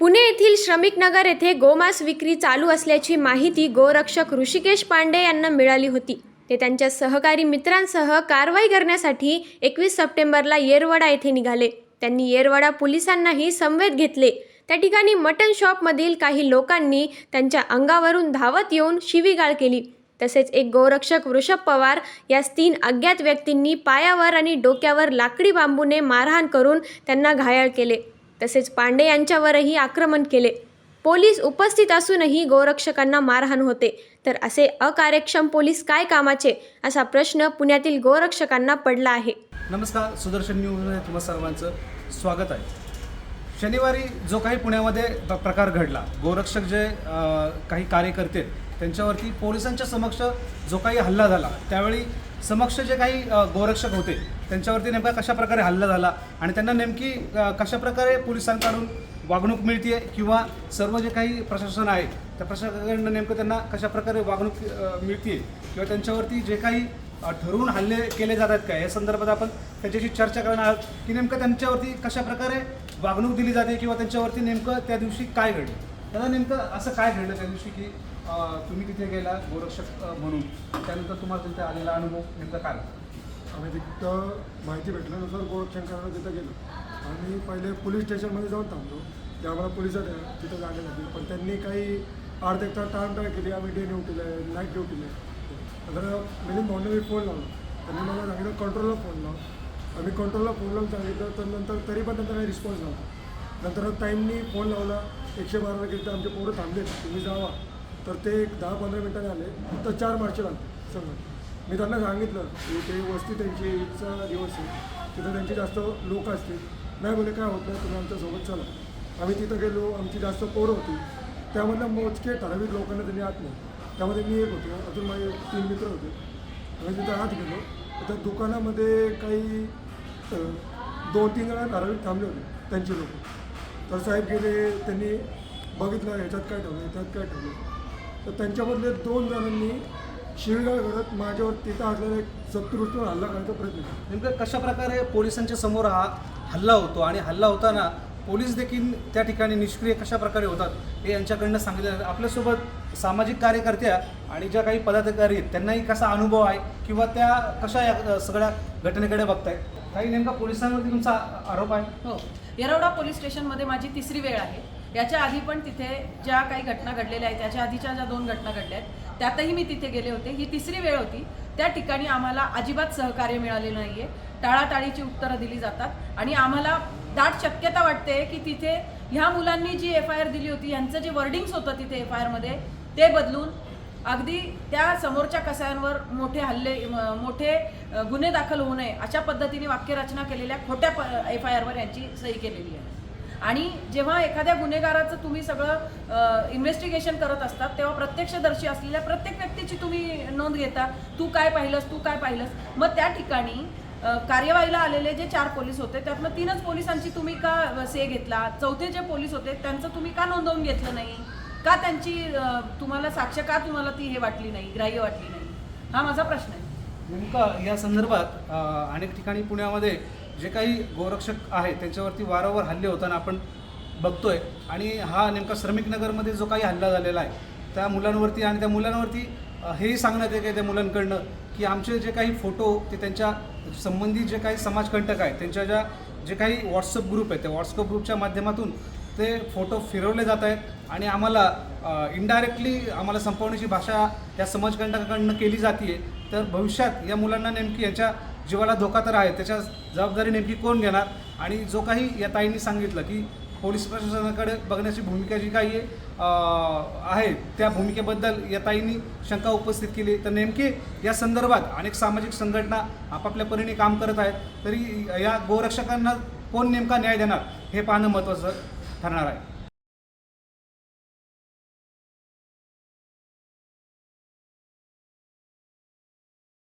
पुणे येथील श्रमिक नगर येथे गोमांस विक्री चालू असल्याची माहिती गोरक्षक ऋषिकेश पांडे यांना मिळाली होती. ते त्यांच्या सहकारी मित्रांसह कारवाई करण्यासाठी एकवीस सप्टेंबरला येरवडा येथे निघाले. त्यांनी येरवडा पोलिसांनाही संवेद घेतले. त्या ठिकाणी मटन शॉपमधील काही लोकांनी त्यांच्या अंगावरून धावत येऊन शिवीगाळ केली. तसेच एक गोरक्षक वृषभ पवार यास तीन अज्ञात व्यक्तींनी पायावर आणि डोक्यावर लाकडी बांबूने मारहाण करून त्यांना घायाळ केले. तसेच पांडे यांच्यावरही आक्रमण केले. पोलीस उपस्थित असूनही गोरक्षकांना मारहाण होते. तर असे अकार्यक्षम पोलीस काय कामाचे? असा प्रश्न पुण्यातील गोरक्षकांना पडला आहे. नमस्कार सुदर्शन न्यूजमध्ये तुम्हा सर्वांचं स्वागत आहे. शनिवारी जो काही पुण्यामध्ये प्रकार घडला गोरक्षक जे काही कार्यकर्ते त्यांच्यावरती पोलिसांच्या समक्ष जो काही हल्ला झाला त्यावेळी समक्ष जे काही गोरक्षक होते त्यांच्यावरती नेमका कशा प्रकारे हल्ला झाला आणि त्यांना नेमकी कशा प्रकारे पोलिसांकडून वागणूक मिळते किंवा सर्व जे काही प्रशासन आहे त्या प्रशासनाकडनं नेमकं त्यांना कशा प्रकारे वागणूक मिळते किंवा त्यांच्यावरती जे काही ठरवून हल्ले केले जातात का या संदर्भात आपण त्यांच्याशी चर्चा करणार आहोत की नेमकं त्यांच्यावरती कशा प्रकारे वागणूक दिली जाते किंवा त्यांच्यावरती नेमकं त्या दिवशी काय घडलं? दादा नेमकं असं काय घडलं त्या दिवशी की तुम्ही तिथे गेला गोरक्षक म्हणून? त्यानंतर तुम्हाला तिथे आलेला अनुभव नेमका काय आम्ही तिथं माहिती भेटल्यानुसार गोरक्षण तिथं गेलो. आणि पहिले पोलीस स्टेशनमध्ये जाऊन थांबलो. ते आम्हाला पोलिसात तिथं जाण्यासाठी पण त्यांनी काही अर्धा एक तास टाळमटाळ केली. आम्ही डे ड्युटीला आहे नाईट ड्युटीला आहे तर मिलिंद भाऊने मी फोन लावला. त्यांनी मला सांगितलं कंट्रोलला फोन लाव. आम्ही कंट्रोलला फोन लावून सांगितलं तर नंतर तरी पण नंतर काही रिस्पॉन्स नव्हता. नंतर टाईमनी फोन लावला. एकशे बाराला गेलं तर आमचे पोरं थांबले तुम्ही जावा. तर ते एक दहा पंधरा मिनटाने आले. फक्त चार मार्चला आले सगळं. मी त्यांना सांगितलं की ते वस्ती त्यांची ईदचा दिवस आहे. तिथं त्यांचे जास्त लोक असतील. नाही बोले काय होत नाही तुम्ही आमच्यासोबत चला. आम्ही तिथं गेलो आमची जास्त पोरं होती. त्यामधल्या मोजके ठराविक लोकांना त्यांनी आत नाही त्यामध्ये मी एक होतो. अजून माझे तीन मित्र होते. आम्ही तिथं आत गेलो. तर त्या दुकानामध्ये काही दोन तीन जण ठराविक थांबले होते. त्यांचे लोक. तर साहेब गेले त्यांनी बघितलं ह्याच्यात काय ठेवलं ह्याच्यात काय ठेवलं तर त्यांच्यामधले दोन जणांनी शिवीगाळ करत माझ्यावर तिथं असलेला एक हल्ला करायचा प्रयत्न केला. नेमकं कशा प्रकारे पोलिसांच्या समोर हा हल्ला होतो आणि हल्ला होताना पोलीस देखील त्या ठिकाणी निष्क्रिय कशा प्रकारे होतात हे यांच्याकडनं सांगितलं जातं. आपल्यासोबत सामाजिक कार्यकर्त्या आणि ज्या काही पदाधिकारी आहेत त्यांनाही कसा अनुभव आहे किंवा त्या कशा या सगळ्या घटनेकडे बघताय काही नेमका पोलिसांवरती तुमचा आरोप आहे? हो. येरवडा पोलीस स्टेशनमध्ये माझी तिसरी वेळ आहे. याच्या आधी पण तिथे ज्या काही घटना घडलेल्या आहेत त्याच्या आधीच्या ज्या दोन घटना घडल्या आहेत त्यातही मी तिथे गेले होते. ही तिसरी वेळ होती. त्या ठिकाणी आम्हाला अजिबात सहकार्य मिळालेलं नाही आहे टाळाटाळीची उत्तरं दिली जातात आणि आम्हाला दाट शक्यता वाटते की तिथे ह्या मुलांनी जी एफ आय आर दिली होती यांचं जे वर्डिंग्स होतं तिथे एफ आय आरमध्ये ते बदलून अगदी त्या समोरच्या कसायांवर मोठे हल्ले मोठे गुन्हे दाखल होऊ नये अशा पद्धतीने वाक्यरचना केलेल्या खोट्या एफ आय आरवर यांची सही केलेली आहे. आणि जेव्हा एखाद्या गुन्हेगाराचं तुम्ही सगळं इन्व्हेस्टिगेशन करत असतात तेव्हा प्रत्यक्षदर्शी असलेल्या प्रत्येक व्यक्तीची तुम्ही नोंद घेता तू काय पाहिलंस तू काय पाहिलंस? मग त्या ठिकाणी कार्यवाहीला आलेले जे चार पोलीस होते त्यातनं तीनच पोलिसांची तुम्ही का से घेतला? चौथे जे पोलीस होते त्यांचं तुम्ही का नोंदवून घेतलं नाही? का त्यांची तुम्हाला साक्ष का तुम्हाला ती हे वाटली नाही ग्राह्य वाटली नाही? हा माझा प्रश्न आहे. नेमका या संदर्भात अनेक ठिकाणी पुण्यामध्ये जे काही गोरक्षक आहेत त्यांच्यावरती वारंवार हल्ले होताना आपण बघतोय. आणि हा नेमका श्रमिक नगरमध्ये जो काही हल्ला झालेला आहे त्या मुलांवरती आणि त्या मुलांवरती हेही सांगण्यात येते त्या मुलांकडनं की आमचे जे काही फोटो ते त्यांच्या संबंधित जे काही समाजकंटक आहेत त्यांच्या ज्या जे काही व्हॉट्सअप ग्रुप आहेत त्या व्हॉट्सअप ग्रुपच्या माध्यमातून ते फोटो फिरवले जात आहेत. आणि आम्हाला इनडायरेक्टली आम्हाला संपवण्याची भाषा या समाजकंटकाकडनं केली जाते तर भविष्यात या मुलांना नेमकी याच्या जीवाला धोका तर आहे त्याच्या जबाबदारी नेमकी कोण घेणार? आणि जो काही या ताईंनी सांगितलं की पोलीस प्रशासनाकडे बघण्याची भूमिका जी काही आहे, त्या भूमिकेबद्दल या ताईंनी शंका उपस्थित केली. तर नेमके या संदर्भात अनेक सामाजिक संघटना आपापल्या परीने काम करत आहेत. तरी या गोरक्षकांना कोण नेमका न्याय देणार हे पाहणं महत्त्वाचं ठरणार आहे.